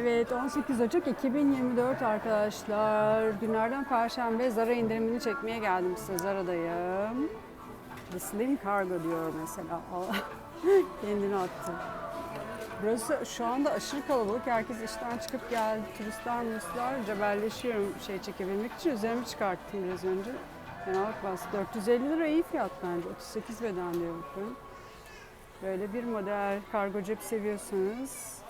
Evet 18 Ocak 2024 arkadaşlar. Günlerden Perşembe Zara indirimini çekmeye geldim size. Zara'dayım. The Slim Cargo diyor mesela. Kendini attı. Burası şu anda aşırı kalabalık. Herkes işten çıkıp geldi. Turistler, turistler cebelleşiyorum şey çekebilmek için. Üzerimi çıkarttım biraz önce. Fenalık bastı. 450 lira iyi fiyat bence. 38 beden diyor bakın. Böyle bir model kargo cep seviyorsanız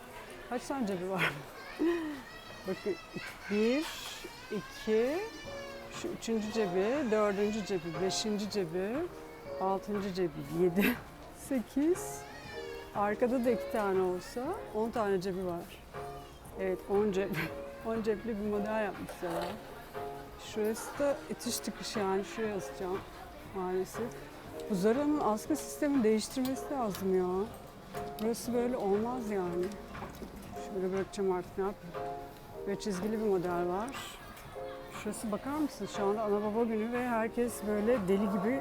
kaç tane cebi var? Bakın bir, iki, şu üçüncü cebi, dördüncü cebi, beşinci cebi, altıncı cebi, yedi, sekiz. Arkada da iki tane olsa on tane cebi var. Evet on cep. on cepli bir model yapmışlar. Şurası da itiş tıkış yani şuraya asacağım maalesef. Bu Zara'nın askı sistemini değiştirmesi lazım ya. Burası böyle olmaz yani. Şöyle bırakacağım artık ne yapayım. Böyle çizgili bir model var. Şurası bakar mısınız? Şu anda ana baba günü ve herkes böyle deli gibi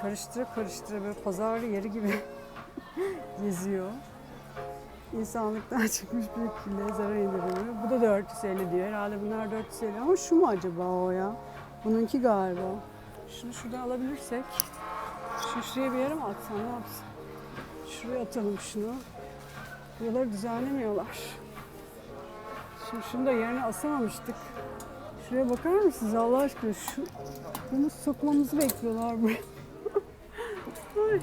karıştıra karıştıra böyle pazar yeri gibi geziyor. İnsanlıktan çıkmış bir kitle zarar indirimi. Bu da 450 diyor. Herhalde bunlar 450 ama şu mu acaba o ya? Bununki galiba. Şunu şuradan alabilirsek. Şu şuraya bir yere mi atsam ne yapsam? Şuraya atalım şunu. Buraları düzenlemiyorlar. Şimdi şunu da yerine asamamıştık. Şuraya bakar mısınız Allah aşkına? Şu, bunu sokmamızı bekliyorlar buraya. Ay.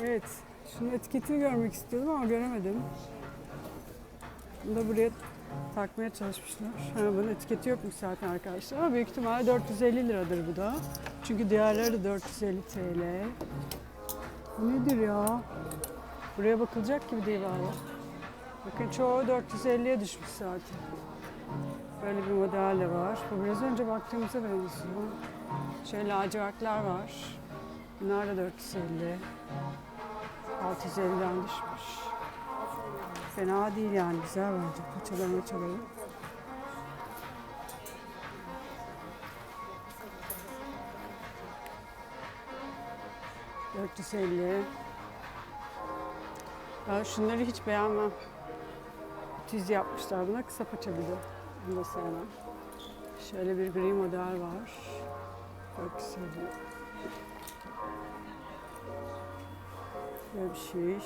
evet. Şunun etiketini görmek istiyordum ama göremedim. Bunu da buraya takmaya çalışmışlar. Ha, bunun etiketi yokmuş zaten arkadaşlar. Ama büyük ihtimalle 450 liradır bu da. Çünkü diğerleri de 450 TL. Bu nedir ya? Buraya bakılacak gibi değil valla. Bakın çoğu 450'ye düşmüş zaten. Böyle bir model de var. Bu biraz önce baktığımıza benziyor. Şöyle lacivertler var. Bunlar da 450. 650'den düşmüş. Fena değil yani güzel bence. Paçaları maçaları. ...450. Ben şunları hiç beğenmem. Düz yapmışlar buna kısa paça bir de. Bunu da sevmem. Şöyle bir gri model var. 450. Böyle bir şey.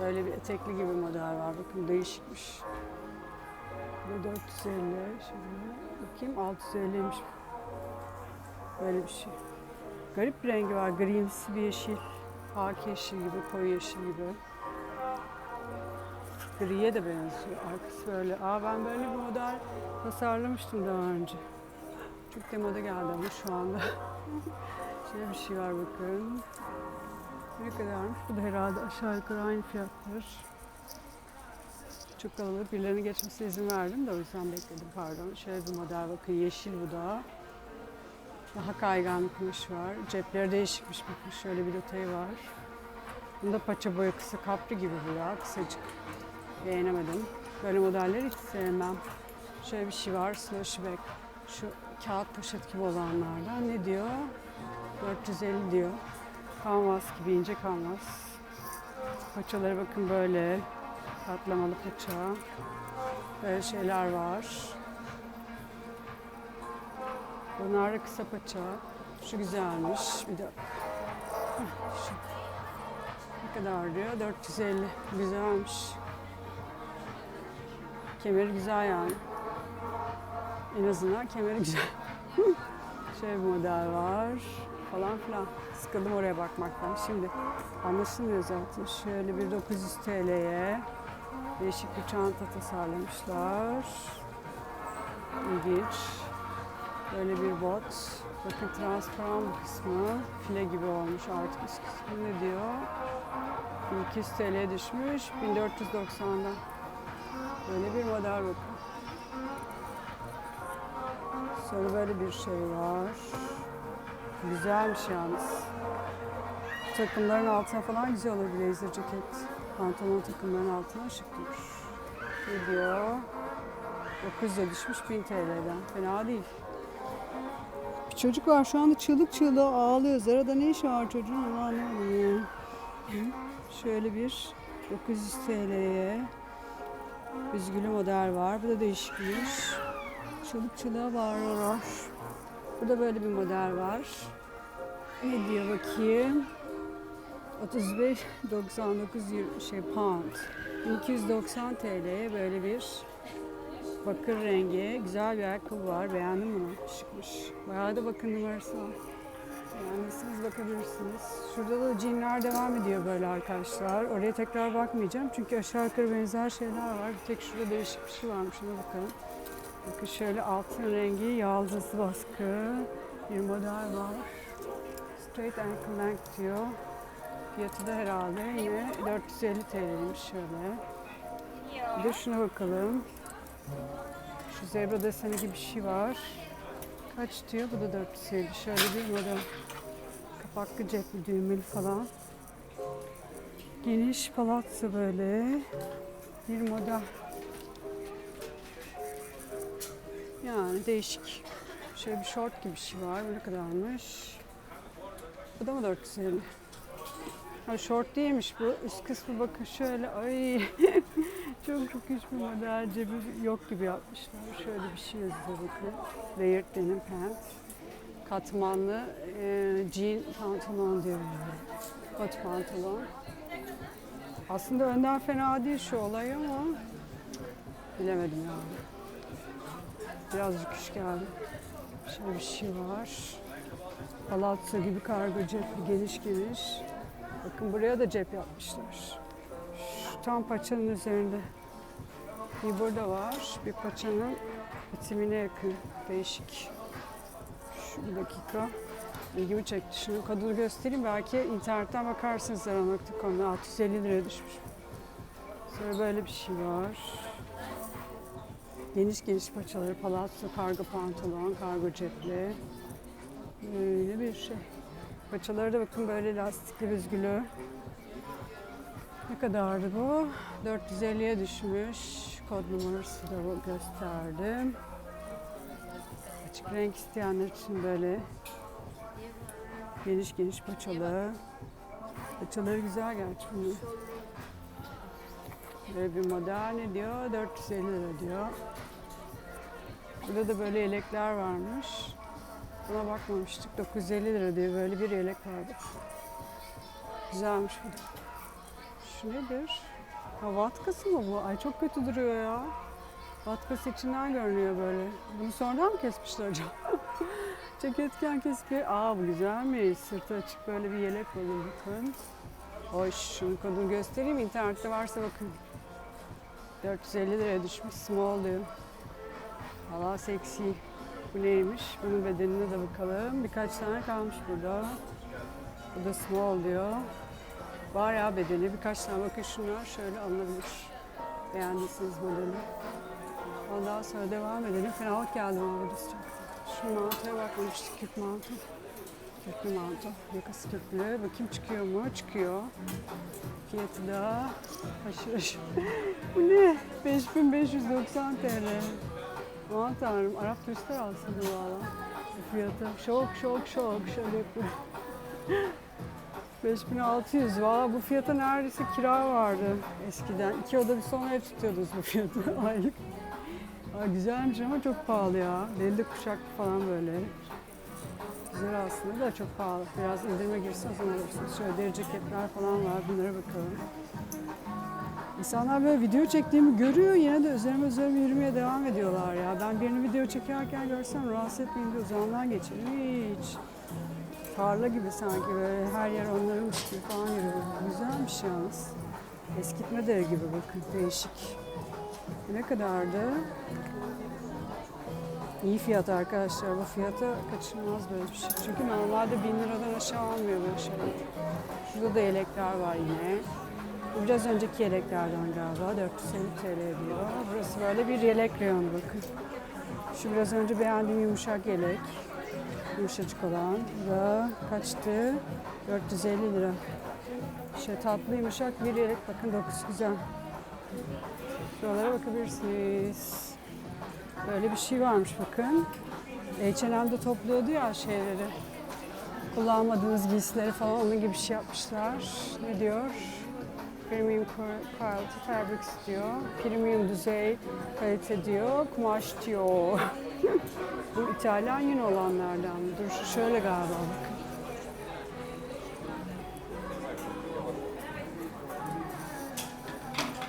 Böyle bir etekli gibi model var. Bakın değişikmiş. Bu 450. Şöyle bakayım 650'ymiş. Böyle bir şey. Garip bir rengi var. Grimsi bir yeşil. Haki yeşil gibi, koyu yeşil gibi. Griye de benziyor. Arkası böyle. Aa ben böyle bir model tasarlamıştım daha önce. Çok da moda geldi ama şu anda. Şöyle bir şey var bakın. Ne kadarmış? Bu da herhalde aşağı yukarı aynı fiyattır. Çok kalabalık. Birilerine geçmesine izin verdim de o yüzden bekledim pardon. Şöyle bir model bakın yeşil bu da. Daha kaygan bir kumaş var. Cepleri değişikmiş bakın. Şöyle bir detayı var. Bunda paça boyu kapri gibi bu ya. Kısacık. Beğenemedim. Böyle modelleri hiç sevmem. Şöyle bir şey var. Slushy bag. Şu kağıt poşet gibi olanlardan. Ne diyor? 450 diyor. Kanvas gibi ince kanvas. Paçaları bakın böyle. Katlamalı paça. Böyle şeyler var. Bunlar kısa paça. Şu güzelmiş. Bir de şu. Ne kadar diyor? 450. Güzelmiş. Kemeri güzel yani. En azından kemeri güzel. Şöyle bir model var falan filan. Sıkıldım oraya bakmaktan. Şimdi anlaşılmıyor zaten. Şöyle bir 900 TL'ye değişik bir çanta tasarlamışlar. İlginç. Böyle bir bot. Bakın transparan kısmı. File gibi olmuş artık üst kısmı. Ne diyor? 1200 TL'ye düşmüş. 1490'dan. Böyle bir model bakın. Sonra böyle bir şey var. Güzelmiş yalnız. Takımların altına falan güzel olur blazer ceket. Pantolon takımların altına şık durur. Ne diyor? 900'e düşmüş 1000 TL'den. Fena değil. Çocuk var şu anda çığlık çığlığa ağlıyor. Zara'da ne işi var çocuğun onu anlamadım. Şöyle bir 900 TL'ye Üzgülü model var. Bu da değişikmiş. Çoluk çoluğa bağırıyorlar. Burada böyle bir model var. Ne diyor bakayım? 35 99 euro- şey pound. 1290 TL'ye böyle bir bakır rengi güzel bir ayakkabı var. Beğendim bunu. Şıkmış. Bayağı da bakın numarası var. Beğendiyseniz bakabilirsiniz. Şurada da jeanler devam ediyor böyle arkadaşlar. Oraya tekrar bakmayacağım çünkü aşağı yukarı benzer şeyler var. Bir tek şurada değişik bir şey varmış. Ona bakalım. Bakın şöyle altın rengi yaldızlı baskı bir model var. Straight ankle length diyor. Fiyatı da herhalde yine 450 TL'ymiş şöyle. Bir de şuna bakalım. Şu zebra deseni gibi bir şey var. Kaç diyor? Bu da 450. Şöyle bir model. Kapaklı cepli düğmeli falan. Geniş palazzo böyle. Bir model. Yani değişik. Şöyle bir short gibi bir şey var. Bu ne kadarmış? Bu da mı 450? Ha short değilmiş bu. Üst kısmı bakın şöyle. Ay çok hiç bir model cebi yok gibi yapmışlar. Şöyle bir şey yazıyor bakın. Layered denim pant. Katmanlı e, jean pantolon diyor. Kot pantolon. Aslında önden fena değil şu olay ama bilemedim yani. Birazcık iş geldi. Şöyle bir şey var. Palazzo gibi kargo cepli geniş geniş. Bakın buraya da cep yapmışlar. Tam paçanın üzerinde. Bir burada var. Bir paçanın bitimine yakın. Değişik. Şu bir dakika. İlgimi çekti. Şunu kadını göstereyim. Belki internetten bakarsınız zara.com'da. 650 liraya düşmüş. Sonra böyle bir şey var. Geniş geniş paçaları, palazzo, kargo pantolon, kargo cepli. Böyle bir şey. Paçaları da bakın böyle lastikli büzgülü. Ne kadardı bu? 450'ye düşmüş. Kod numarası da bu gösterdim. Açık renk isteyenler için böyle geniş geniş paçalı. Paçaları güzel gerçi bunun. Böyle bir model ne diyor? 450 lira diyor. Burada da böyle yelekler varmış. Buna bakmamıştık. 950 lira diye böyle bir yelek vardı. Güzelmiş bu. da. Şu nedir? Ha, vatkası mı bu? Ay çok kötü duruyor ya. Vatkası içinden görünüyor böyle. Bunu sonradan mı kesmişler acaba? Ceketken kesip Aa bu güzelmiş. Sırtı açık böyle bir yelek olur bakın. Hoş. Şunu kodunu göstereyim. İnternette varsa bakın. 450 liraya düşmüş. Small diyor. Valla seksi. Bu neymiş? Bunun bedenine de bakalım. Birkaç tane kalmış burada. Bu da small diyor. Var ya bedeni. Birkaç tane bakın şunlar şöyle alınabilir. Beğendiyseniz modeli. Ondan sonra devam edelim. Fenalık geldi bana burada. Şu mantoya bakmamıştık. Kürk manto. Kürklü manto. Yakası kürklü. Bakayım çıkıyor mu? Çıkıyor. Fiyatı da haşır haşır. Bu ne? 5590 TL. Aman tanrım Arap turistler alsın bu valla. Fiyatı. Şok şok şok. Şöyle yapıyorum. 5600 valla bu fiyata neredeyse kira vardı eskiden. İki oda bir son ev tutuyordunuz bu fiyatı aylık. Aa, güzelmiş ama çok pahalı ya. Belli kuşaklı falan böyle. Güzel aslında da çok pahalı. Biraz indirime girse o zaman alırsınız. Şöyle deri ceketler falan var. Bunlara bakalım. İnsanlar böyle video çektiğimi görüyor yine de üzerime üzerime yürümeye devam ediyorlar ya. Ben birini video çekerken görsem rahatsız etmeyeyim diye uzağımdan geçerim. Hiç. Tarla gibi sanki böyle her yer onlarınmış gibi falan yürüyor. Güzelmiş yalnız. Eskitme deri gibi bakın değişik. Ne kadardı? İyi fiyat arkadaşlar. Bu fiyata kaçınılmaz böyle bir şey. Çünkü normalde 1000 liradan aşağı almıyor böyle şeyler. Şurada da yelekler var yine. Bu biraz önceki yeleklerden galiba. 450 TL diyor. Burası böyle bir yelek reyonu bakın. Şu biraz önce beğendiğim yumuşak yelek. Yumuşacık olan. Da kaçtı? 450 lira. Şey tatlı yumuşak bir yelek. Bakın dokusu güzel. Şuralara bakabilirsiniz. Böyle bir şey varmış bakın. H&M'de topluyordu ya şeyleri. Kullanmadığınız giysileri falan onun gibi bir şey yapmışlar. Ne diyor? Premium quality fabrics diyor. Premium düzey kalite diyor. Kumaş diyor. Bu İtalyan yün olanlardan. Dur şöyle galiba bakın.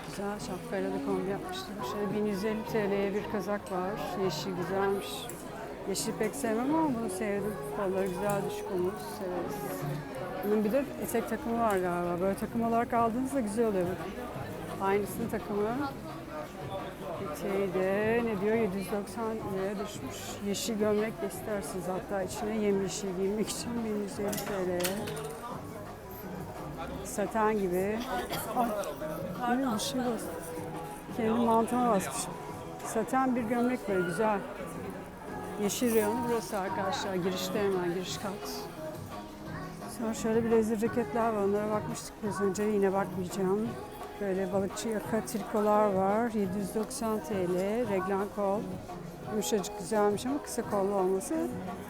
Güzel şapkayla da kombi yapmışlar. Şöyle 1150 TL'ye bir kazak var. Yeşil güzelmiş. Yeşil pek sevmem ama bunu sevdim. Kolları güzel düşük omuz. Severiz. Bunun bir de etek takımı var galiba. Böyle takım olarak aldığınızda güzel oluyor. bakın. Aynısının takımı. Eteği de ne diyor 790 liraya düşmüş. Yeşil gömlek de istersiniz hatta içine yemyeşil giymek için 1150 TL'ye. Saten gibi. Ay, ne bir şey bastı. Kendi mantıma basmışım. Saten bir gömlek böyle güzel. Yeşil reyonu burası arkadaşlar. Girişte hemen giriş kat. Sonra şöyle bir lezer ceketler var. Onlara bakmıştık biraz önce. Yine bakmayacağım. Böyle balıkçı yaka trikolar var. 790 TL. Reglan kol. Yumuşacık güzelmiş ama kısa kollu olması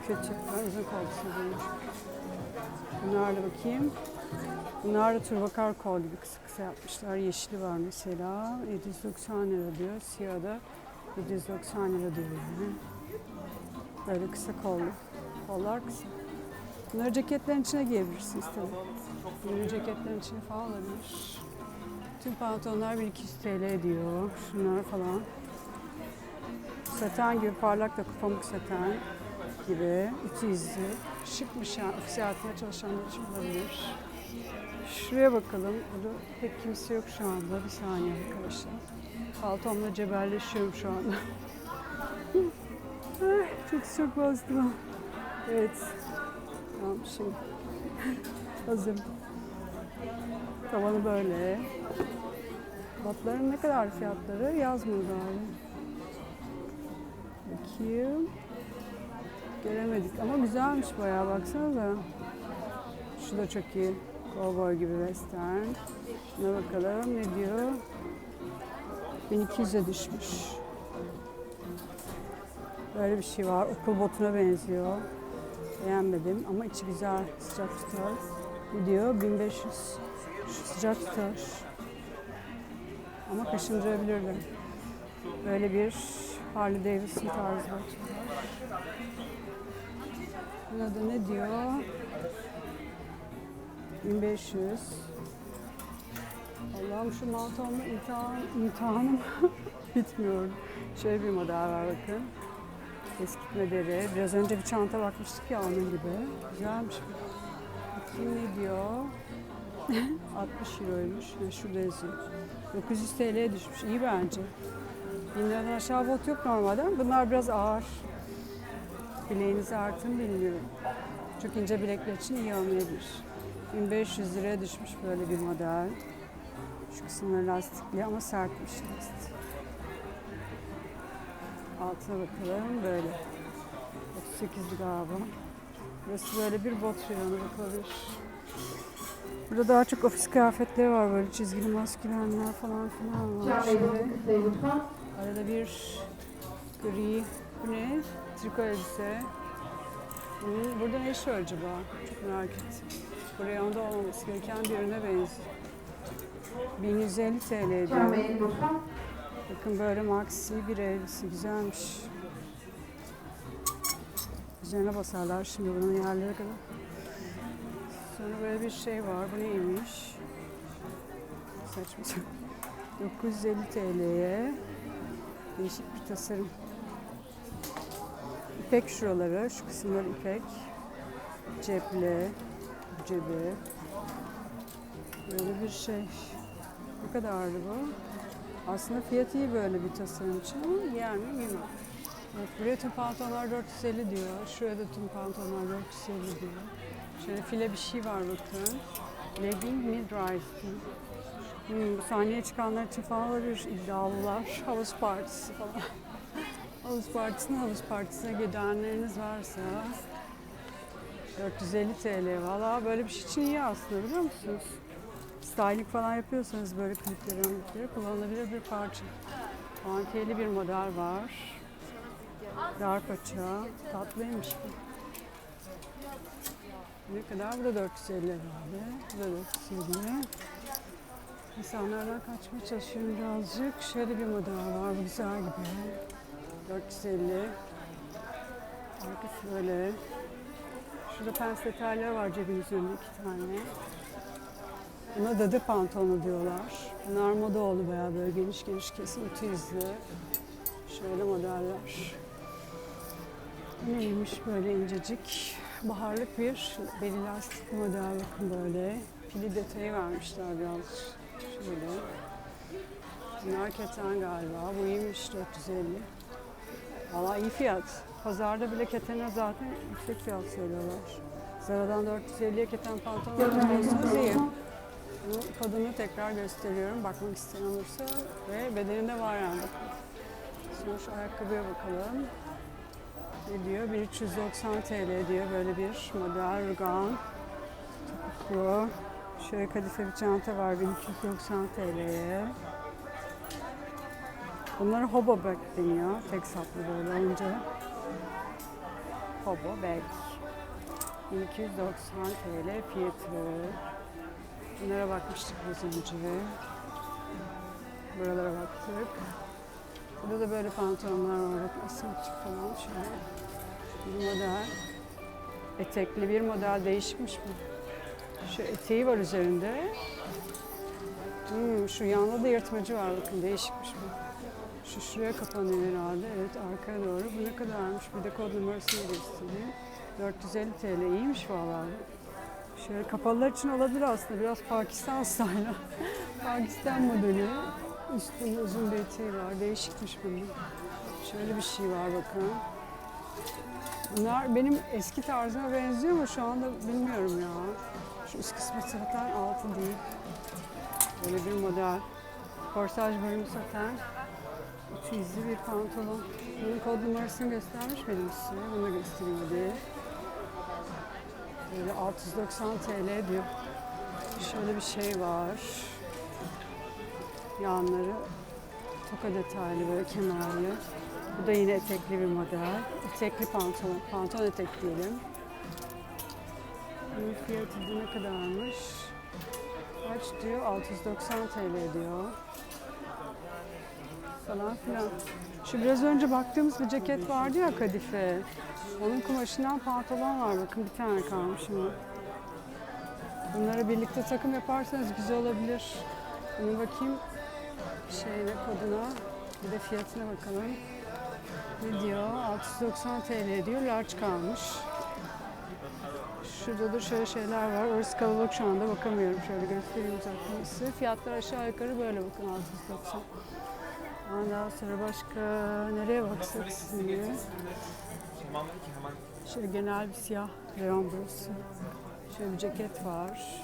kötü. Ben uzun kollu seviyorum. Bunlarla bakayım. Bunlar da turbakar kol gibi kısa kısa yapmışlar. Yeşili var mesela. 790 lira diyor. Siyah da 790 lira diyor. Yani. Böyle kısa kollu. Kollar kısa. Bunları ceketlerin içine giyebilirsiniz tabii. Bunları ceketlerin içine falan olabilir. Tüm pantolonlar 1200 TL diyor. Şunlar falan. Saten gibi parlak da pamuk saten gibi. Ütü izi. Şıkmış yani. Ofis hayatında çalışanlar için olabilir. Şuraya bakalım. Burada pek kimse yok şu anda. Bir saniye arkadaşlar. Paltomla cebelleşiyorum şu anda. Ay, çok çok bastım. Evet. Tamam şimdi. Hazır. Tavanı böyle. Botların ne kadar fiyatları yazmıyor galiba. Bakayım. Göremedik ama güzelmiş bayağı baksanıza. Şu da çok iyi. Cowboy gibi western. Buna bakalım ne diyor. 1200'e düşmüş. Böyle bir şey var. Okul botuna benziyor. Beğenmedim ama içi güzel. Sıcak tutar. Ne diyor? 1500. Sıcak tutar. Ama kaşındırabilirler. Böyle bir Harley Davidson tarzı bot var. Buna da ne diyor? 1500. Allah'ım şu mantonla imtihan, imtihanım bitmiyor. Şöyle bir model var bakın. Eskitme deri. Biraz önce bir çanta bakmıştık ya onun gibi. Güzelmiş. Bakayım ne diyor? 60 euroymuş. Ha, şurada yazıyor. 900 TL'ye düşmüş. İyi bence. 1000 liradan aşağı bot yok normalde ama bunlar biraz ağır. Bileğinizi artın bilmiyorum. Çok ince bilekler için iyi olmayabilir. 1500 liraya düşmüş böyle bir model. Şu kısımları lastikli ama sertmiş lastik. Altına bakalım böyle. 38 galiba. Burası böyle bir bot reyonu bakılabilir. Burada daha çok ofis kıyafetleri var böyle çizgili maskülenler falan filan var. Şimdi arada bir gri, bu ne? Triko elbise. Bunun, burada ne işi acaba? Çok merak ettim. Bu reyonda olmaması gereken bir ürüne benziyor. 1150 TL diyor. Bakın böyle maxi bir elbise güzelmiş. Üzerine basarlar şimdi bunun yerlere kadar. Sonra böyle bir şey var. Bu neymiş? Saçma sapan. 950 TL'ye değişik bir tasarım. İpek şuraları, şu kısımlar ipek. Cepli, cebi. Böyle bir şey. Ne kadardı bu? Aslında fiyatı iyi böyle bir tasarım için mi bilmem. Evet, buraya tüm pantolonlar 450 diyor. Şuraya da tüm pantolonlar 450 diyor. Şöyle file bir şey var bakın. Legging mid-rise. Hmm, bu sahneye çıkanlar için falan olabilir iddialılar. Havuz partisi falan. havuz partisine havuz partisine gidenleriniz varsa 450 TL. Valla böyle bir şey için iyi aslında biliyor musunuz? Styling falan yapıyorsanız böyle klipleri, klipleri kullanılabilir bir parça. Ankeli bir model var. Dar paça. Tatlıymış bu. Ne kadar? Bu da 450 herhalde. Bu da 450. İnsanlardan kaçmaya çalışıyorum birazcık. Şöyle bir model var. Bu güzel gibi. 450. Arkası böyle. Şurada pens detaylar var cebin üzerinde iki tane. Buna dadı pantolonu diyorlar. Bunlar moda oldu bayağı böyle geniş geniş kesinti izli. Şöyle modeller. Neymiş böyle incecik. Baharlık bir beli lastik model bakın böyle. Pili detayı vermişler biraz. Şöyle. Bunlar keten galiba. Bu iyiymiş 450. Valla iyi fiyat. Pazarda bile ketene zaten yüksek fiyat söylüyorlar. Zara'dan 450'ye keten pantolon alıyorsunuz iyi. Bu kodunu tekrar gösteriyorum. Bakmak isteyen olursa. Ve bedeninde var yani. Sonra şu ayakkabıya bakalım. Ne diyor? 1390 TL diyor. Böyle bir model rugan. Topuklu. Şöyle kadife bir çanta var 1290 TL'ye. Bunlara hobo bag deniyor. Tek saplı böyle önce. Hobo bag. 1290 TL fiyatı. Bunlara bakmıştık az önce. Buralara baktık. Burada da böyle pantolonlar var. Bak asimetrik falan şöyle. Bir model. Etekli bir model değişmiş mi? Şu eteği var üzerinde. Hmm, şu yanda da yırtmacı var bakın değişikmiş bu. Şu şuraya kapanıyor herhalde. Evet arkaya doğru. Bu ne kadarmış? Bir de kod numarasını göstereyim. 450 TL iyiymiş vallahi. Şöyle kapalılar için olabilir aslında. Biraz Pakistan style. Pakistan modeli. Üstünde uzun bir eteği var. Değişikmiş bunun. Şöyle bir şey var bakın. Bunlar benim eski tarzıma benziyor ama şu anda bilmiyorum ya. Şu üst kısmı zaten altı değil. Böyle bir model. Korsaj bölümü zaten. Üç izli bir pantolon. Bunun kod numarasını göstermiş miydim size? Bunu da göstereyim hadi. Böyle 690 TL diyor. Şöyle bir şey var. Yanları toka detaylı böyle kemerli. Bu da yine etekli bir model. Etekli pantolon. Pantolon etek diyelim. Bunun fiyatı ne kadarmış? Kaç diyor? 690 TL diyor. Falan filan. Şu biraz önce baktığımız bir ceket vardı ya kadife. Onun kumaşından pantolon var. Bakın bir tane kalmış şimdi. Bunları birlikte takım yaparsanız güzel olabilir. Bunu bakayım şeyine koduna. Bir de fiyatına bakalım. Ne diyor? 690 TL diyor. Large kalmış. Şurada da şöyle şeyler var. Orası kalabalık şu anda bakamıyorum. Şöyle göstereyim zaten size. Fiyatlar aşağı yukarı böyle bakın 690. Ondan sonra başka nereye baksak şimdi? Şöyle genel bir siyah reyon burası. Şöyle bir ceket var.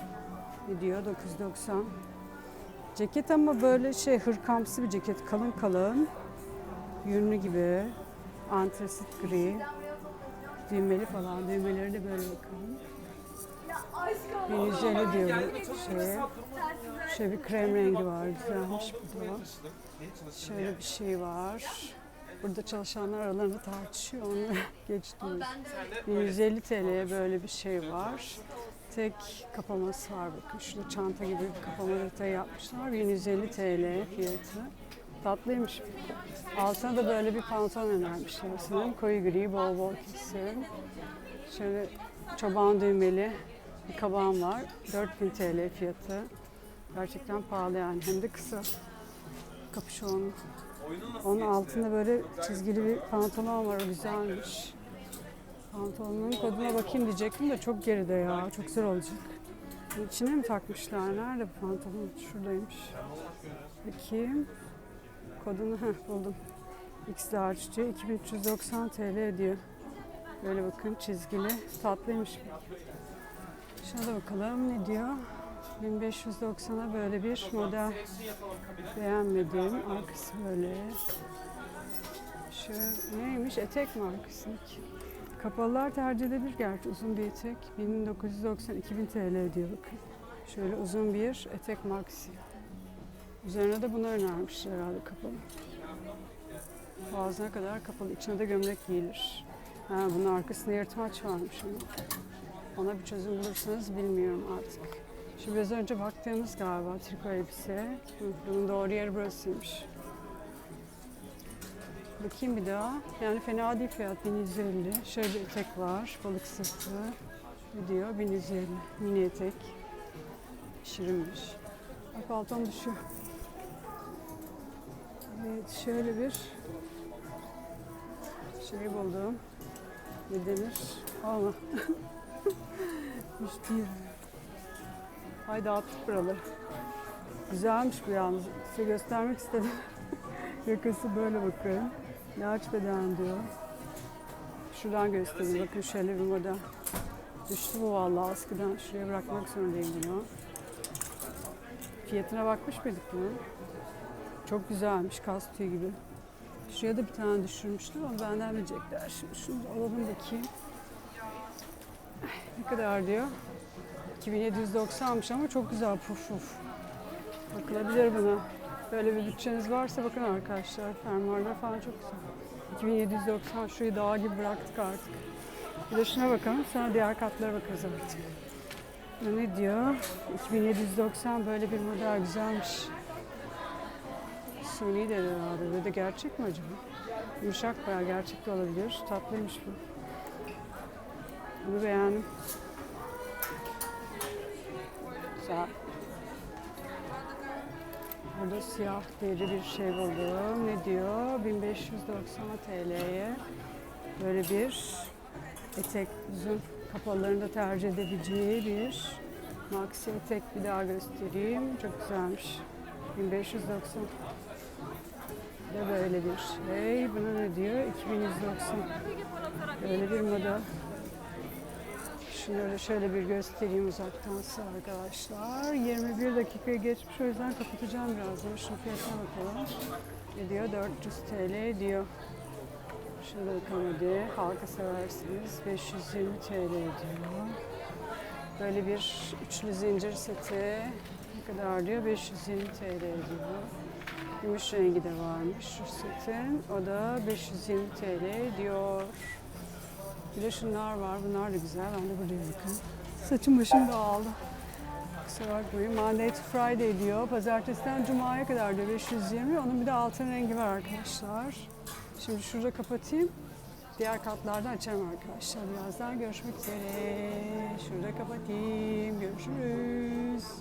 Ne diyor? 990. Ceket ama böyle şey hırkamsı bir ceket. Kalın kalın. Yünlü gibi. Antrasit gri. Düğmeli falan. Düğmeleri de böyle bakalım. 1150 diyor bu şey. Şöyle bir krem rengi var. Güzelmiş bu da. Şöyle bir şey var. Burada çalışanlar aralarında tartışıyor. Onu geçtim. 150 TL'ye böyle bir şey var. Tek kapaması var bakın. Şurada çanta gibi bir kapama detayı yapmışlar. 1150 TL fiyatı. Tatlıymış. Altına da böyle bir pantolon önermişler sanırım. Koyu gri, bol bol kesim. Şöyle çoban düğmeli bir kaban var. 4000 TL fiyatı. Gerçekten pahalı yani. Hem de kısa. Kapüşonlu. Onun altında böyle çizgili bir pantolon var. O güzelmiş. Pantolonun koduna bakayım diyecektim de çok geride ya. Çok güzel olacak. İçine mi takmışlar? Nerede bu pantolon? Şuradaymış. Bakayım. Kodunu heh, buldum. X large diyor. 2390 TL diyor. Böyle bakın çizgili. Tatlıymış. Şuna da bakalım ne diyor. 1590'a böyle bir model beğenmedim. Arkası böyle. Şu neymiş? Etek mi arkasındaki? Kapalılar tercih edilir gerçi uzun bir etek. 1990 2000 TL diyor bakın. Şöyle uzun bir etek maxi. Üzerine de bunu önermişler herhalde kapalı. Boğazına kadar kapalı. İçine de gömlek giyilir. Ha, bunun arkasında yırtmaç varmış ama. Ona bir çözüm bulursanız bilmiyorum artık. Şu biraz önce baktığımız galiba triko elbise. Bunun doğru yeri burasıymış. Bakayım bir daha. Yani fena değil fiyat 1150. Şöyle bir etek var. Balık sırtı. Diyor? 1150. Mini etek. Şirinmiş. Ay paltom düşüyor. Evet şöyle bir şey buldum. Ne denir? Ama hiç değil. Hay dağıttık buraları. Güzelmiş bu yalnız. Size göstermek istedim. Yakası böyle bakın. Large beden diyor. Şuradan göstereyim. Bakın şöyle bir model. Düştü bu vallahi askıdan. Şuraya bırakmak zorundayım bunu. Fiyatına bakmış mıydık bunun? Çok güzelmiş kas tüyü gibi. Şuraya da bir tane düşürmüştüm ama benden bilecekler. Şimdi şunu alalım bakayım. Ay, Ne kadar diyor? 2790'mış ama çok güzel puf puf. Bakılabilir buna. Böyle bir bütçeniz varsa bakın arkadaşlar. Fermuarlar falan çok güzel. 2790 şurayı dağ gibi bıraktık artık. Bir de şuna bakalım sonra diğer katlara bakarız artık. Ne diyor? 2790 böyle bir model güzelmiş. Suni de herhalde. Ve de gerçek mi acaba? Yumuşak bayağı gerçek de olabilir. Tatlıymış bu. Bunu beğendim. Güzel. Burada siyah deri bir şey buldum. Ne diyor? 1590 TL'ye böyle bir etek uzun kapalılarında tercih edebileceği bir maxi etek bir daha göstereyim. Çok güzelmiş. 1590 de böyle bir şey. Buna ne diyor? 2190. Böyle bir model. Şunları şöyle bir göstereyim uzaktan size arkadaşlar. 21 dakikaya geçmiş o yüzden kapatacağım birazdan. Şunun fiyatına bakalım. Ne diyor? 400 TL diyor. Bakalım hadi. Halka seversiniz. 520 TL diyor. Böyle bir üçlü zincir seti. Ne kadar diyor? 520 TL diyor. Gümüş rengi de varmış şu setin. O da 520 TL diyor. Bir de şunlar var. Bunlar da güzel. Ben de buraya bakın. Saçım başım dağıldı. Kusura bakmayın. Monday to Friday diyor. Pazartesiden Cuma'ya kadar diyor 520. Onun bir de altın rengi var arkadaşlar. Şimdi şurada kapatayım. Diğer katlardan açarım arkadaşlar. Birazdan görüşmek üzere. Şurada kapatayım. Görüşürüz.